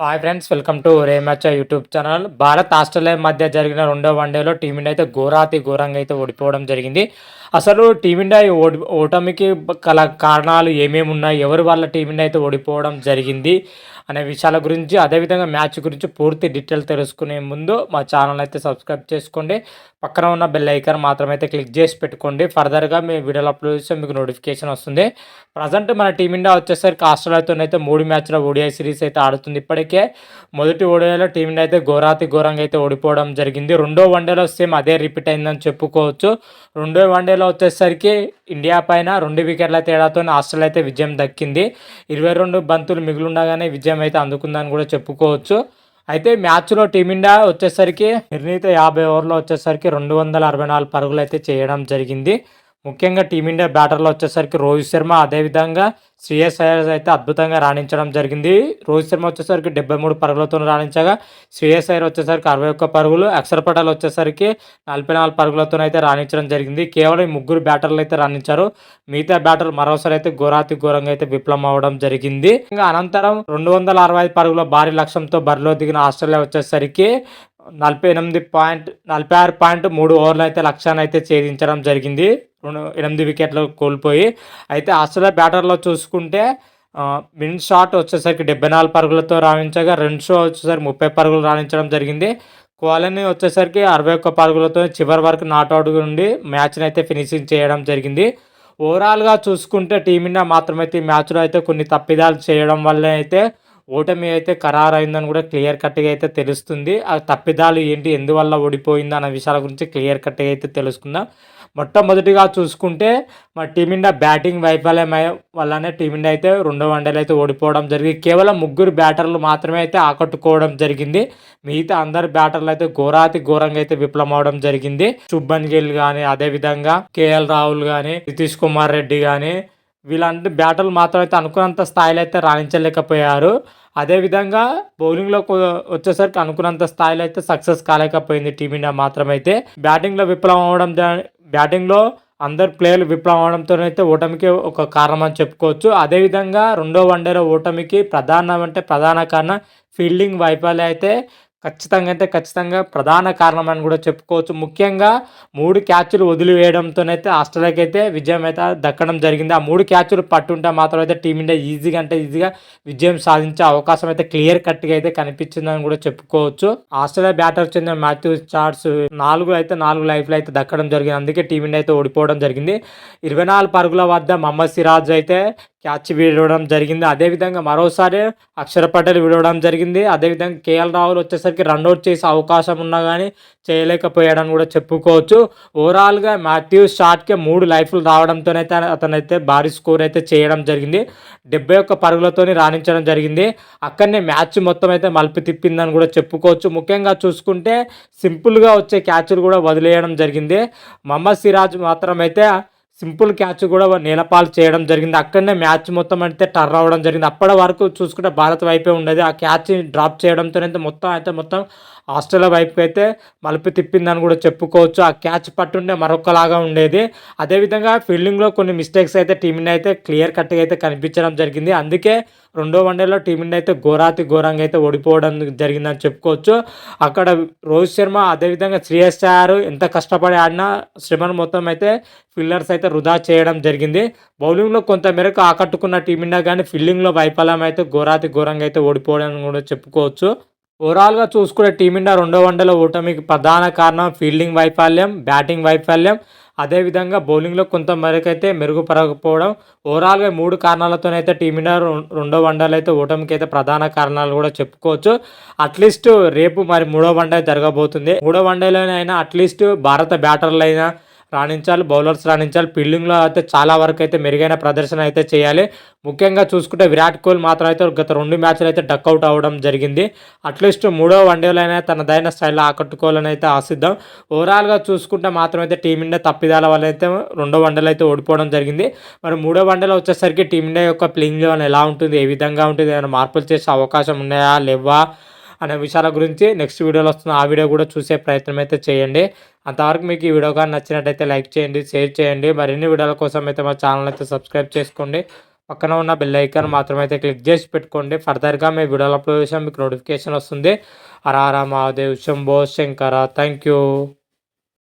Hi friends welcome to ray match YouTube channel Bharat Australia మధ్య జరిగిన రెండో వన్డేలో టీమిండియా అయితే ఘోరాతి ఘోరంగా అయితే ఓడిపోవడం జరిగింది. అసలు టీమిండియా ఓడి ఓటమికి గల కారణాలు ఏమేమి ఉన్నాయి? ఎవరి వాళ్ళ టీమిండియా అయితే ఓడిపోవడం జరిగింది? అనే విషయాల గురించి అదేవిధంగా మ్యాచ్ గురించి పూర్తి డీటెయిల్ తెలుసుకునే ముందు మా ఛానల్ అయితే సబ్స్క్రైబ్ చేసుకోండి. పక్కన ఉన్న బెల్ ఐకాన్ మాత్రం అయితే క్లిక్ చేసి పెట్టుకోండి. ఫర్దర్గా మీ వీడియోలు అప్లోడ్ చేస్తే మీకు నోటిఫికేషన్ వస్తుంది. ప్రజెంట్ మన టీమిండియా వచ్చేసరికి ఆస్ట్రేలియాతోనైతే మూడు మ్యాచ్ల ఓడిఐ సిరీస్ అయితే ఆడుతుంది ఇప్పటికే. మొదటి ఓడిఐలో టీమిండియా అయితే ఘోరాతి ఘోరంగా అయితే ఓడిపోవడం జరిగింది. రెండో వన్డేలో సేమ్ అదే రిపీట్ అయిందని చెప్పుకోవచ్చు. రెండో వన్డేలో వచ్చేసరికి ఇండియా పైన రెండు వికెట్ల తేడాతో ఆస్ట్రేలియా అయితే విజయం దక్కింది. ఇరవై రెండు బంతులు మిగులుండగానే విజయం అయితే అందుకుందని కూడా చెప్పుకోవచ్చు. అయితే మ్యాచ్లో టీమిండియా వచ్చేసరికి నిర్ణీత యాభై ఓవర్లో వచ్చేసరికి రెండు వందల అరవై నాలుగు పరుగులు అయితే చేయడం జరిగింది. ముఖ్యంగా టీమిండియా బ్యాటర్లో వచ్చేసరికి రోహిత్ శర్మ అదేవిధంగా శ్రేయస్ అయ్యర్ అయితే అద్భుతంగా రాణించడం జరిగింది. రోహిత్ శర్మ వచ్చేసరికి డెబ్బై మూడు పరుగులతో రాణించగా శ్రేయస్ అయ్యర్ వచ్చేసరికి అరవై ఒక్క పరుగులు అక్షర్ పటేల్ వచ్చేసరికి నలభై నాలుగు పరుగులతో అయితే రాణించడం జరిగింది. కేవలం ముగ్గురు బ్యాటర్లు అయితే రాణించారు. మిగతా బ్యాటర్లు మరోసారి అయితే ఘోరాతి ఘోరంగా అయితే విఫలం అవడం జరిగింది. ఇంకా అనంతరం రెండు వందల అరవై ఐదు పరుగుల భారీ లక్ష్యంతో బరిలో దిగిన ఆస్ట్రేలియా వచ్చేసరికి నలభై ఎనిమిది పాయింట్ నలభై ఆరు పాయింట్ మూడు ఓవర్లు అయితే లక్ష్యాన్ని అయితే ఛేదించడం జరిగింది. రెండు ఎనిమిది వికెట్లు కోల్పోయి. అయితే ఆస్ట్రేలియా బ్యాటర్లో చూసుకుంటే మిన్ షాట్ వచ్చేసరికి డెబ్బై నాలుగు పరుగులతో రాణించగా రెండు షో వచ్చేసరికి ముప్పై పరుగులు రాణించడం జరిగింది. కోలని వచ్చేసరికి అరవై ఒక్క పరుగులతో చివరి వరకు నాట్అవుట్ నుండి మ్యాచ్ని అయితే ఫినిషింగ్ చేయడం జరిగింది. ఓవరాల్గా చూసుకుంటే టీమిండియా మాత్రమైతే ఈ మ్యాచ్లో అయితే కొన్ని తప్పిదాలు చేయడం వల్ల అయితే ఓటమి అయితే ఖరారైందని కూడా క్లియర్ కట్గా అయితే తెలుస్తుంది. ఆ తప్పిదాలు ఏంటి ఎందువల్ల ఓడిపోయింది అన్న విషయాల గురించి క్లియర్ కట్గా అయితే తెలుసుకుందాం. మొట్టమొదటిగా చూసుకుంటే మా టీమిండియా బ్యాటింగ్ వైఫల్యం వల్లనే టీమిండియా అయితే రెండో వన్డేలు అయితే ఓడిపోవడం జరిగింది. కేవలం ముగ్గురు బ్యాటర్లు మాత్రమే అయితే ఆకట్టుకోవడం జరిగింది. మిగతా అందరు బ్యాటర్లు అయితే ఘోరాతి ఘోరంగా అయితే విఫలం అవడం జరిగింది. శుభన్ గిల్ కానీ అదేవిధంగా కేఎల్ రాహుల్ కానీ నితీష్ కుమార్ రెడ్డి కానీ వీళ్ళంటే బ్యాటర్లు మాత్రం అయితే అనుకున్నంత స్థాయిలో అయితే రాణించలేకపోయారు అదేవిధంగా బౌలింగ్లో వచ్చేసరికి అనుకున్నంత స్థాయిలో అయితే సక్సెస్ కాలేకపోయింది టీమిండియా మాత్రమైతే. బ్యాటింగ్లో విఫలం అవడం బ్యాటింగ్లో అందరు ప్లేయర్లు విఫలం అవడంతో అయితే ఓటమికి ఒక కారణం అని చెప్పుకోవచ్చు అదేవిధంగా రెండో వన్డేలో ఓటమికి ప్రధాన అంటే ప్రధాన కారణం ఫీల్డింగ్ వైఫల్యం అయితే ఖచ్చితంగా అయితే ఖచ్చితంగా ప్రధాన కారణం అని కూడా చెప్పుకోవచ్చు. ముఖ్యంగా మూడు క్యాచ్లు వదిలివేయడంతోనైతే ఆస్ట్రేలియాకి అయితే విజయం అయితే దక్కడం జరిగింది. ఆ మూడు క్యాచ్లు పట్టుంటే మాత్రం అయితే టీమిండియా ఈజీగా అంటే ఈజీగా విజయం సాధించే అవకాశం అయితే క్లియర్ కట్గా అయితే కనిపించిందని కూడా చెప్పుకోవచ్చు. ఆస్ట్రేలియా బ్యాటర్ చెందిన మాథ్యూ చార్ట్స్ నాలుగు అయితే నాలుగు లైఫ్లు అయితే దక్కడం జరిగింది. అందుకే టీమిండియా అయితే ఓడిపోవడం జరిగింది. ఇరవై నాలుగు పరుగుల వద్ద మహమ్మద్ సిరాజ్ అయితే క్యాచ్ విడవడం జరిగింది. అదేవిధంగా మరోసారి అక్షర పటేల్ విడవడం జరిగింది. అదేవిధంగా కేఎల్ రాహుల్ వచ్చేసరికి రన్అట్ చేసే అవకాశం ఉన్నా కానీ చేయలేకపోయాడని కూడా చెప్పుకోవచ్చు. ఓవరాల్గా మాథ్యూ షార్ట్కి మూడు లైఫ్లు రావడంతోనైతే అతనైతే భారీ స్కోర్ అయితే చేయడం జరిగింది. డెబ్బై ఒక్క పరుగులతోని రాణించడం జరిగింది. అక్కడనే మ్యాచ్ మొత్తం అయితే మలుపు తిప్పిందని కూడా చెప్పుకోవచ్చు. ముఖ్యంగా చూసుకుంటే సింపుల్గా వచ్చే క్యాచ్లు కూడా వదిలేయడం జరిగింది. మహమ్మద్ సిరాజ్ మాత్రం అయితే సింపుల్ క్యాచ్ కూడా నేలపాలు చేయడం జరిగింది. అక్కడనే మ్యాచ్ మొత్తం అయితే టర్న్ అవ్వడం జరిగింది. అప్పటి వరకు చూసుకుంటే భారత్ వైపే ఉండేది. ఆ క్యాచ్ డ్రాప్ చేయడంతో మొత్తం అయితే మొత్తం ఆస్ట్రేలియా వైపు అయితే మలుపు తిప్పిందని కూడా చెప్పుకోవచ్చు. ఆ క్యాచ్ పట్టుండే మరొకలాగా ఉండేది. అదేవిధంగా ఫీల్డింగ్లో కొన్ని మిస్టేక్స్ అయితే టీంని అయితే క్లియర్ కట్గా అయితే కనిపించడం జరిగింది. అందుకే రెండో వన్డేలో టీమిండియా అయితే ఘోరాతి ఘోరంగా అయితే ఓడిపోవడం జరిగిందని చెప్పుకోవచ్చు. అక్కడ రోహిత్ శర్మ అదేవిధంగా శ్రేయస్ అయ్యారు ఎంత కష్టపడి ఆడినా శ్రమను మొత్తం అయితే ఫీల్డర్స్ అయితే వృధా చేయడం జరిగింది. బౌలింగ్లో కొంత మేరకు ఆకట్టుకున్న టీమిండియా కానీ ఫీల్డింగ్లో వైఫల్యం అయితే ఘోరాతి ఘోరంగా అయితే ఓడిపోవడం కూడా చెప్పుకోవచ్చు. ఓవరాల్గా చూసుకునే టీమిండియా రెండో వన్డేలో ఓటమికి ప్రధాన కారణం ఫీల్డింగ్ వైఫల్యం బ్యాటింగ్ వైఫల్యం. అదేవిధంగా బౌలింగ్లో కొంత మేరకైతే మెరుగుపరకపోవడం ఓవరాల్గా మూడు కారణాలతోనైతే టీమిండియా రెండో వన్డేలో అయితే ఓటమికి అయితే ప్రధాన కారణాలు కూడా చెప్పుకోవచ్చు. అట్లీస్ట్ రేపు మరి మూడో వన్డే జరగబోతుంది. మూడో వన్డేలోనైనా అట్లీస్ట్ భారత బ్యాటర్లైనా రాణించాలి బౌలర్స్ రాణించాలి. ఫీల్డింగ్లో అయితే చాలా వరకు అయితే మెరుగైన ప్రదర్శన అయితే చేయాలి. ముఖ్యంగా చూసుకుంటే విరాట్ కోహ్లీ మాత్రం అయితే గత రెండు మ్యాచ్లు అయితే డక్అవుట్ అవ్వడం జరిగింది. అట్లీస్ట్ మూడో వన్డేలైనా తనదైన స్టైల్లో ఆకట్టుకోవాలని అయితే ఆశిద్దాం. ఓవరాల్గా చూసుకుంటే మాత్రం అయితే టీమిండియా తప్పిదాల వల్ల అయితే రెండో వన్డేలో అయితే ఓడిపోవడం జరిగింది. మరి మూడో వన్డేలో వచ్చేసరికి టీమిండియా యొక్క ప్లేయింగ్ లెవెన్ ఎలా ఉంటుంది? ఏ విధంగా ఉంటుంది? ఏమైనా మార్పులు చేసే అవకాశం ఉన్నాయా? లేవా? అనే విషయాల గురించి నెక్స్ట్ వీడియోలో వస్తున్న ఆ వీడియో కూడా చూసే ప్రయత్నం అయితే చేయండి. అంతవరకు మీకు ఈ వీడియో కానీ నచ్చినట్టయితే లైక్ చేయండి షేర్ చేయండి. మరిన్ని వీడియోల కోసం అయితే మా ఛానల్ అయితే సబ్స్క్రైబ్ చేసుకోండి. పక్కన ఉన్న బెల్ ఐకాన్ మాత్రం అయితే క్లిక్ చేసి పెట్టుకోండి. ఫర్దర్గా మీ వీడియోలు అప్లోడ్ చేసాం మీకు నోటిఫికేషన్ వస్తుంది. అరారా మహాదేవ్ శంభో శంకర. Thank you.